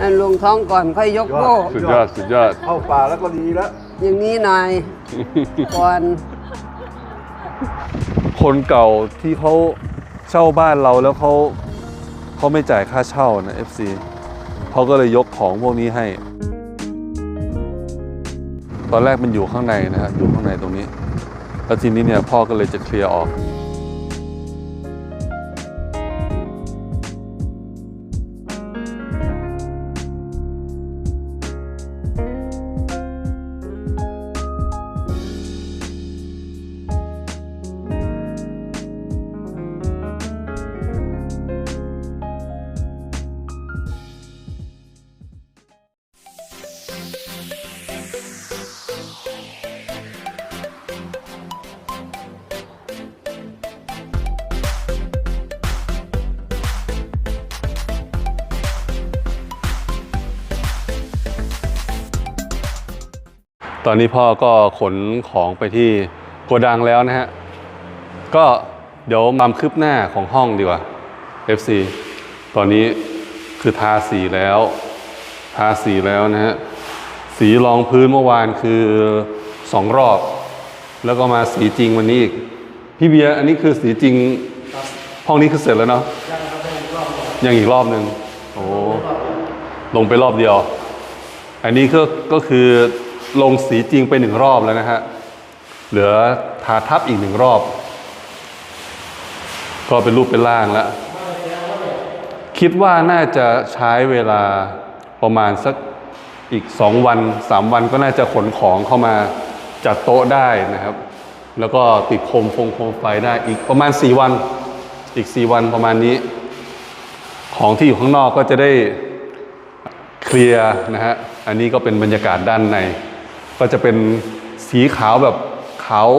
นั่นลงท้องก่อนค่อยยกโป้สุดยอดสุดยอด เข้าป่าแล้วก็ดีแล้ว อย่างนี้หน่อย ก่อน คนเก่าที่เขาเช่าบ้านเราแล้วเขาเขาไม่จ่ายค่าเช่านะ FC เขาก็เลยยกของพวกนี้ให้ ตอนแรกมันอยู่ข้างในนะฮะอยู่ข้างในตรงนี้ แล้วทีนี้เนี่ยพ่อก็เลยจะเคลียร์ออก อนนี้พ่อก็ขนของไปที่โกดังแล้วนะฮะ ก็เดี๋ยวมามคืบหน้าของห้องดีกว่า FC ตอนนี้คือทาสีแล้ว ทาสีแล้วนะฮะ สีรองพื้นเมื่อวานคือสองรอบ แล้วก็มาสีจริงวันนี้อีก พี่เบียร์อันนี้คือสีจริง ห้องนี้คือเสร็จแล้วเนาะยังอีกรอบหนึ่งโอ้ลงไปรอบเดียว อันนี้ก็ก็คือ ลงสีจริงไปหนึ่งรอบแล้วนะฮะ เหลือทาทับอีกหนึ่งรอบ ก็เป็นรูปเป็นร่างแล้ว คิดว่าน่าจะใช้เวลาประมาณสักอีกสองวันสามวันก็น่าจะขนของเข้ามาจัดโต๊ะได้นะครับ แล้วก็ติดโคมฟงโคมไฟได้อีกประมาณสี่วัน อีกสี่วันประมาณนี้ ของที่อยู่ข้างนอกก็จะได้เคลียร์นะฮะ อันนี้ก็เป็นบรรยากาศด้านใน ก็จะเป็นสีขาวแบบขาว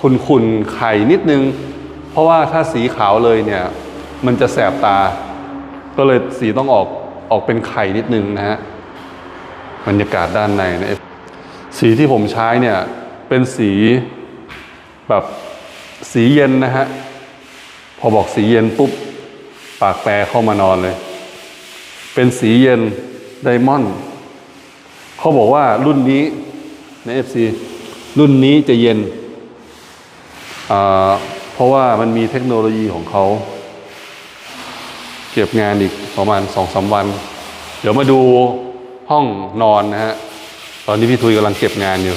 ขุ่นๆไข่นิดนึง เพราะว่าถ้าสีขาวเลยเนี่ย มันจะแสบตา ก็เลยสีต้องออกออกเป็นไข่นิดนึงนะฮะบรรยากาศด้านในนะสีที่ผมใช้เนี่ยเป็นสีแบบสีเย็นนะฮะ พอบอกสีเย็นปุ๊บ ปากแปรเข้ามานอนเลย เป็นสีเย็นไดมอนด์เขาบอกว่ารุ่นนี้ ใน FC รุ่นนี้จะเย็น เพราะว่ามันมีเทคโนโลยีของเขา เก็บงานอีกประมาณสองสาวัน เดี๋ยวมาดูห้องนอนนะฮะ ตอนนี้พี่ทุยกำลังเก็บงานอยู่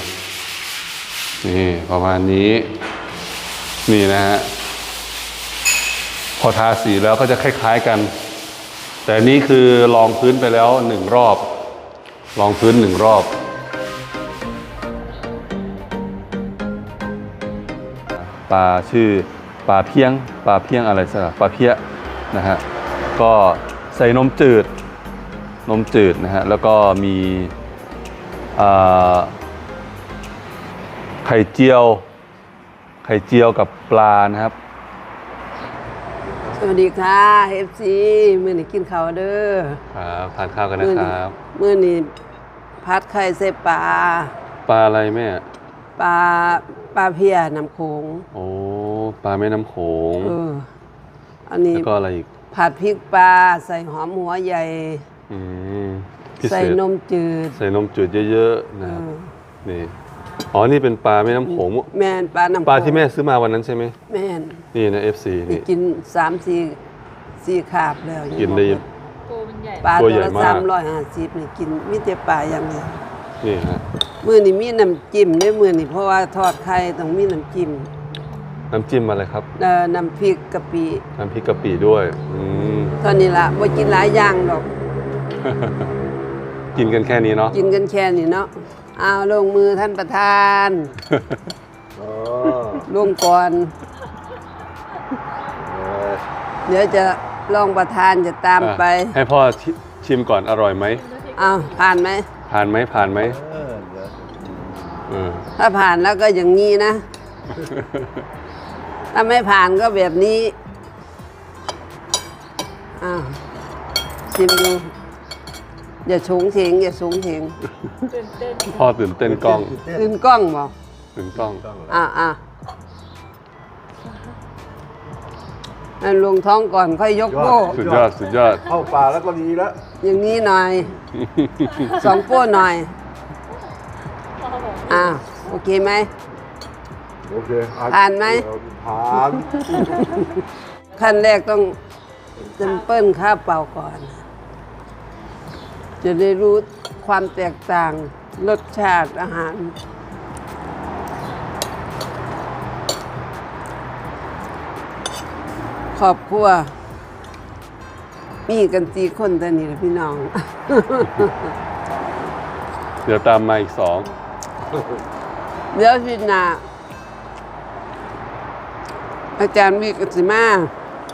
นี่ประมาณนี้ นี่นะฮะ พอทาสีแล้วก็จะคล้าย ๆกัน แต่นี้คือลองพื้นไปแล้วหนึ่งรอบ ลองพื้นหนึ่งรอบ ปลาชื่อปลาเพียงปลาเพียงอะไรสักอย่างปลาเพี้ยนะฮะก็ใส่นมจืดนมจืดนะฮะแล้วก็มีอ่าไข่เจียว ไข่เจียวกับปลานะครับ สวัสดีค่ะเอฟซีมื้อนี้กินข้าวเด้อครับทานข้าวกันมื้นะอคนี้รับมื้อนี้พัดไข่ใส่ปลาปลาอะไรแม่ปลาป ลาเพียน้ำโขงโอ้ปลาแม่น้ำโขงเอออันนี้แล้วก็อะไรอีกผัดพริกปลาใส่หอมหัวใหญ่ อืมพิเศใส่ษนมจืด ใส่นมจืดเยอะๆเอนะครับอนี่อ๋อนี่เป็นปลาแม่น้ำโขงแม่นปลาน้ำโขงปลาที่แม่ซื้อมาวันนั้นใช่ไหมแม่นนี่นะ FC นี่นี่กินสามสี่สี่คาบแล้วกินได้ ตัวมันใหญ่ปลาตัตัววใหญ่ละมาก สามร้อยห้าสิบนี่กินมิแต่ปลาอย่างเดียวนี่ฮะ มื้อนี้มีน้ำจิ้มด้วยมื้อนี้เพราะว่าทอดไข่ต้องมีน้ำจิ้มน้ำจิ้มอะไรครับเอ่อน้ำพริกกะปิน้ำพริกกะปิด้วยอืมเท่านี้ละบ่กินหลายอย่างดอก กินกันแค่นี้เนาะกินกันแค่นี้เนาะเอาลงมือท่านประธานอ๋อลงก่อนเออเดี๋ยวจะรองประธานจะตามไป อะให้พ่อชิชิมก่อนอร่อยไหมเอาผ่านไหมผ่านไหมผ่านไหม เออเดี๋ยว เออ ถ้าผ่านแล้วก็อย่างนี้นะ ถ้าไม่ผ่านก็แบบนี้อ้าวชิมดูอย่าสูงเถียงอย่าสูงเถียงตื่นเต้นพ่อตื่นเต้นกล้องตื่นเต้นขึ้นกล้องบอกตื่นกล้องต้องเหรออ่าอ่านั่นลงท้องก่อนค่อยยกโป้สุดยอด สุดยอด เข้าป่าแล้วก็ดีแล้ว อย่างนี้หน่อย สองโป้หน่อยพ่ อบอกอ่าโอเคไหม โอเคผ่านไหม ผ่านขั้นแรกต้องเซมเปิลข้าวเปล่าก่อน จะได้รู้ความแตกต่างรสชาติอาหารครอบครัว มีกันสี่คนแต่นี่แหละพี่น้อง เดี๋ยวตามมาอีกสอง เดี๋ยวสินาอาจารย์วิกสิมา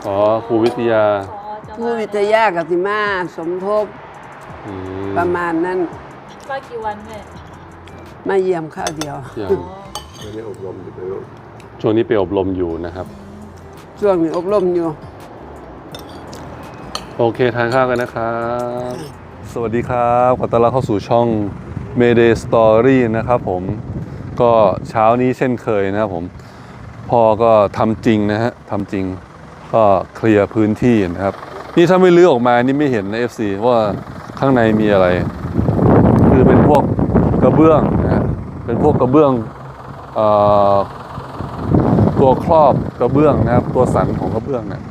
อ๋อครูวิทยาพอจะผู้วิทยากสิมาสมทบอืมประมาณนั้น มากี่วันแม่มาเยี่ยมข้าวเดียว อย่างอ๋อไม่ได้อบรมอยู่ไปแล้วช่วงนี้ไปอบรมอยู่นะครับ ช่วงนี้อบรมอยู่ โอเคทานข้าวกันนะครับ สวัสดีครับ ขอต้อนรับเข้าสู่ช่อง Mayday Story นะครับผมก็เช้านี้เช่นเคยนะครับผมพ่อก็ทำจริงนะฮะทำจริงก็เคลียร์พื้นที่นะครับ นี่ถ้าไม่ลื้อออกมานี่ไม่เห็นนะ FC ว่าข้างในมีอะไร คือเป็นพวกกระเบื้องนะเป็นพวกกระเบื้องอตัวครอบกระเบื้องนะครับ ตัวสันของกระเบื้องเนี่ย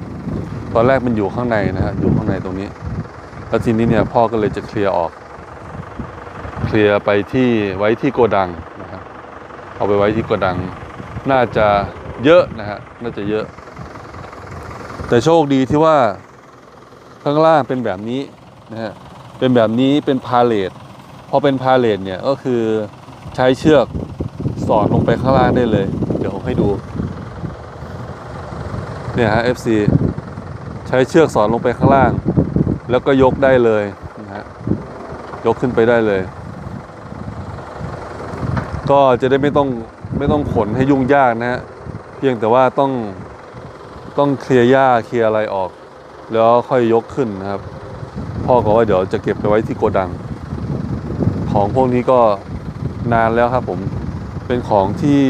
ตอนแรกมันอยู่ข้างในนะฮะอยู่ข้างในตรงนี้ แล้วทีนี้เนี่ยพ่อก็เลยจะเคลียร์ออก เคลียร์ไปที่ไว้ที่โกดังนะครับเอาไปไว้ที่โกดัง น่าจะเยอะนะฮะน่าจะเยอะ แต่โชคดีที่ว่าข้างล่างเป็นแบบนี้นะฮะเป็นแบบนี้เป็นพาเลทพอเป็นพาเลทเนี่ยก็คือใช้เชือกสอดลงไปข้างล่างได้เลย เดี๋ยวผมให้ดูเนี่ยฮะ FC ใช้เชือกสอนลงไปข้างล่าง แล้วก็ยกได้เลยนะฮะยกขึ้นไปได้เลย ก็จะได้ไม่ต้องไม่ต้องขนให้ยุ่งยากนะฮะเพียงแต่ว่าต้องต้องเคลียร์หญ้าเคลียร์อะไรออก แล้วค่อยยกขึ้นนะครับ พ่อก็ว่าเดี๋ยวจะเก็บไปไว้ที่โกดัง ของพวกนี้ก็นานแล้วครับผมเป็นของที่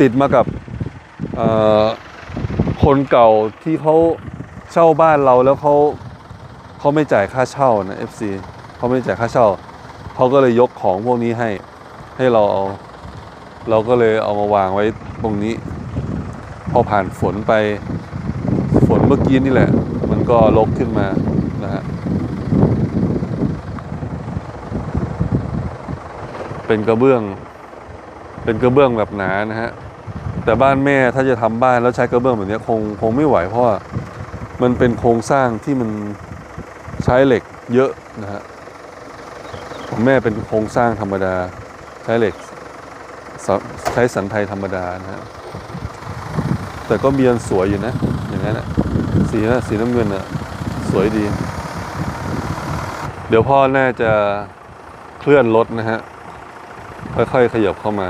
ติดมากับคนเก่าที่เขาเช่าบ้านเราแล้วเขาเขาไม่จ่ายค่าเช่านะ FC เขาไม่จ่ายค่าเช่า เขาก็เลยยกของพวกนี้ให้ให้เราเอา เราก็เลยเอามาวางไว้ตรงนี้ พอผ่านฝนไปฝนเมื่อกี้นี่แหละ มันก็ลกขึ้นมานะฮะเป็นกระเบื้อง เป็นกระเบื้องแบบหนานะฮะแต่บ้านแม่ถ้าจะทำบ้านแล้วใช้กระเบื้องแบบนี้คงคงไม่ไหวเพราะมันเป็นโครงสร้างที่มันใช้เหล็กเยอะนะฮะ แม่เป็นโครงสร้างธรรมดา ใช้เหล็กใช้สันไทยธรรมดานะฮะแต่ก็เบียนสวยอยู่นะ อย่างนั้นนะสีนะสีน้ำเงินอะสวยดี เดี๋ยวพ่อน่าจะเคลื่อนรถนะฮะ ค่อยๆขยับเข้ามา